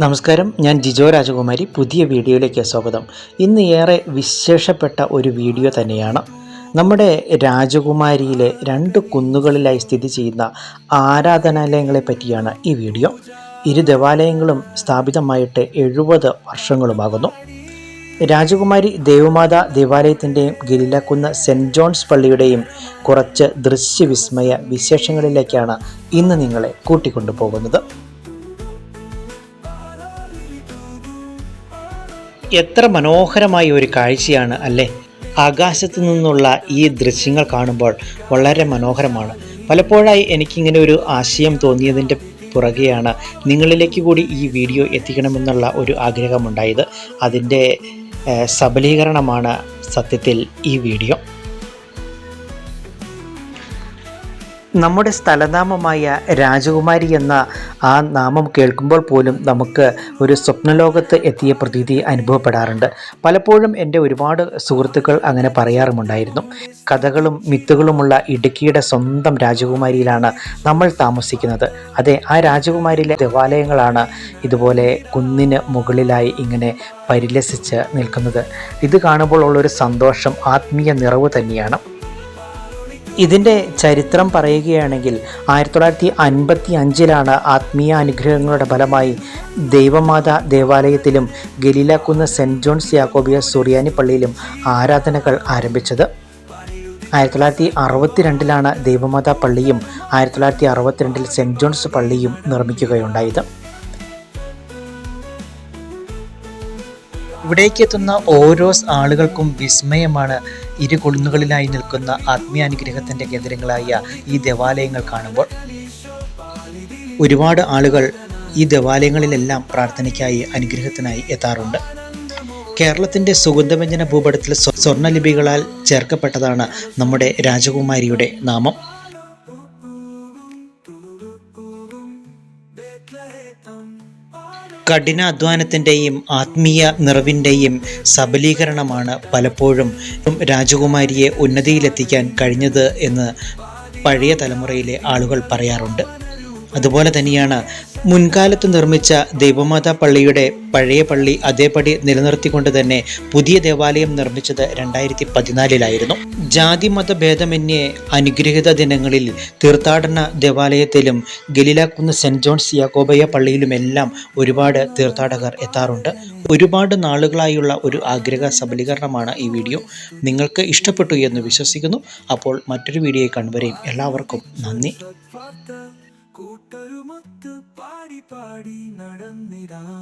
നമസ്കാരം. ഞാൻ ജിജോ രാജകുമാരി. പുതിയ വീഡിയോയിലേക്ക് സ്വാഗതം. ഇന്ന് ഏറെ വിശേഷപ്പെട്ട ഒരു വീഡിയോ തന്നെയാണ്. നമ്മുടെ രാജകുമാരിയിലെ രണ്ട് കുന്നുകളിലായി സ്ഥിതി ചെയ്യുന്ന ആരാധനാലയങ്ങളെ പറ്റിയാണ് ഈ വീഡിയോ. ഇരു ദേവാലയങ്ങളും സ്ഥാപിതമായിട്ട് എഴുപത് വർഷങ്ങളുമാകുന്നു. രാജകുമാരി ദേവമാത ദേവാലയത്തിന്റെയും ഗിരിലക്കുന്ന് സെന്റ് ജോൺസ് പള്ളിയുടെയും കുറച്ച് ദൃശ്യവിസ്മയ വിശേഷങ്ങളിലേക്കാണ് ഇന്ന് നിങ്ങളെ കൂട്ടിക്കൊണ്ടുപോകുന്നത്. എത്ര മനോഹരമായ ഒരു കാഴ്ചയാണ് അല്ലേ? ആകാശത്തു നിന്നുള്ള ഈ ദൃശ്യങ്ങൾ കാണുമ്പോൾ വളരെ മനോഹരമാണ്. പലപ്പോഴായി എനിക്കിങ്ങനെ ഒരു ആശയം തോന്നിയതിന്റെ പുറകെയാണ് നിങ്ങളിലേക്ക് കൂടി ഈ വീഡിയോ എത്തിക്കണമെന്നുള്ള ഒരു ആഗ്രഹമുണ്ടായത്. അതിന്റെ സബലീകരണമാണ് സത്യത്തിൽ ഈ വീഡിയോ. നമ്മുടെ സ്ഥലനാമമായ രാജകുമാരി എന്ന ആ നാമം കേൾക്കുമ്പോൾ പോലും നമുക്ക് ഒരു സ്വപ്നലോകത്ത് എത്തിയ പ്രതീതി അനുഭവപ്പെടാറുണ്ട്. പലപ്പോഴും എന്റെ ഒരുപാട് സുഹൃത്തുക്കൾ അങ്ങനെ പറയാറുമുണ്ടായിരുന്നു. കഥകളും മിത്തുകളുമുള്ള ഇടുക്കിയുടെ സ്വന്തം രാജകുമാരിയിലാണ് നമ്മൾ താമസിക്കുന്നത്. അതെ ആ രാജകുമാരിയിലെ ദേവാലയങ്ങളാണ് ഇതുപോലെ കുന്നിന് മുകളിലായി ഇങ്ങനെ പരിലസിച്ച് നിൽക്കുന്നത്. ഇത് കാണുമ്പോൾ ഉള്ളൊരു സന്തോഷം ആത്മീയ നിറവ് തന്നെയാണ്. ഇതിന്റെ ചരിത്രം പറയുകയാണെങ്കിൽ ആയിരത്തി തൊള്ളായിരത്തി അൻപത്തി അഞ്ചിലാണ് ആത്മീയ അനുഗ്രഹങ്ങളുടെ ഫലമായി ദൈവമാത ദേവാലയത്തിലും ഗലീലക്കുന്ന് സെന്റ് ജോൺസ് യാക്കോബിയ സുറിയാനി പള്ളിയിലും ആരാധനകൾ ആരംഭിച്ചത്. ആയിരത്തി തൊള്ളായിരത്തി അറുപത്തിരണ്ടിലാണ് ദൈവമാത പള്ളിയും ആയിരത്തി തൊള്ളായിരത്തി അറുപത്തിരണ്ടിൽ സെന്റ് ജോൺസ് പള്ളിയും നിർമ്മിക്കുകയുണ്ടായത്. ഇവിടേക്ക് എത്തുന്ന ഓരോ ആളുകൾക്കും വിസ്മയമാണ് ഇരു കൊളുന്നുകളിലായി നിൽക്കുന്ന ആത്മീയാനുഗ്രഹത്തിന്റെ കേന്ദ്രങ്ങളായ ഈ ദേവാലയങ്ങൾ കാണുമ്പോൾ ഒരുപാട് ആളുകൾ ഈ ദേവാലയങ്ങളിലെല്ലാം പ്രാർത്ഥനയ്ക്കായി അനുഗ്രഹത്തിനായി എത്താറുണ്ട്. കേരളത്തിന്റെ സുഗന്ധവ്യഞ്ജന ഭൂപടത്തിൽ സ്വ- സ്വർണലിപികളാൽ ചേർക്കപ്പെട്ടതാണ് നമ്മുടെ രാജകുമാരിയുടെ നാമം. കഠിന അധ്വാനത്തിന്റെയും ആത്മീയ നിറവിന്റെയും സബലീകരണമാണ് പലപ്പോഴും രാജകുമാരിയെ ഉന്നതിയിലെത്തിക്കാൻ കഴിഞ്ഞത് എന്ന് പഴയ തലമുറയിലെ ആളുകൾ പറയാറുണ്ട്. അതുപോലെ തന്നെയാണ് മുൻകാലത്ത് നിർമ്മിച്ച ദൈവമാതാ പള്ളിയുടെ പഴയ പള്ളി അതേപടി നിലനിർത്തിക്കൊണ്ട് തന്നെ പുതിയ ദേവാലയം നിർമ്മിച്ചത് രണ്ടായിരത്തി പതിനാലിലായിരുന്നു ജാതി മത ഭേദമന്യേ അനുഗ്രഹീത ദിനങ്ങളിൽ തീർത്ഥാടന ദേവാലയത്തിലും ഗലിലാക്കുന്ന് സെന്റ് ജോൺസ് യാക്കോബയ പള്ളിയിലുമെല്ലാം ഒരുപാട് തീർത്ഥാടകർ എത്താറുണ്ട്. ഒരുപാട് നാളുകളായുള്ള ഒരു ആഗ്രഹ സബലീകരണമാണ് ഈ വീഡിയോ. നിങ്ങൾക്ക് ഇഷ്ടപ്പെട്ടു എന്ന് വിശ്വസിക്കുന്നു. അപ്പോൾ മറ്റൊരു വീഡിയോ കാണുവരെയും എല്ലാവർക്കും നന്ദി. കൂട്ടരുമൊത്ത് പാടി പാടി നടന്നിടാം.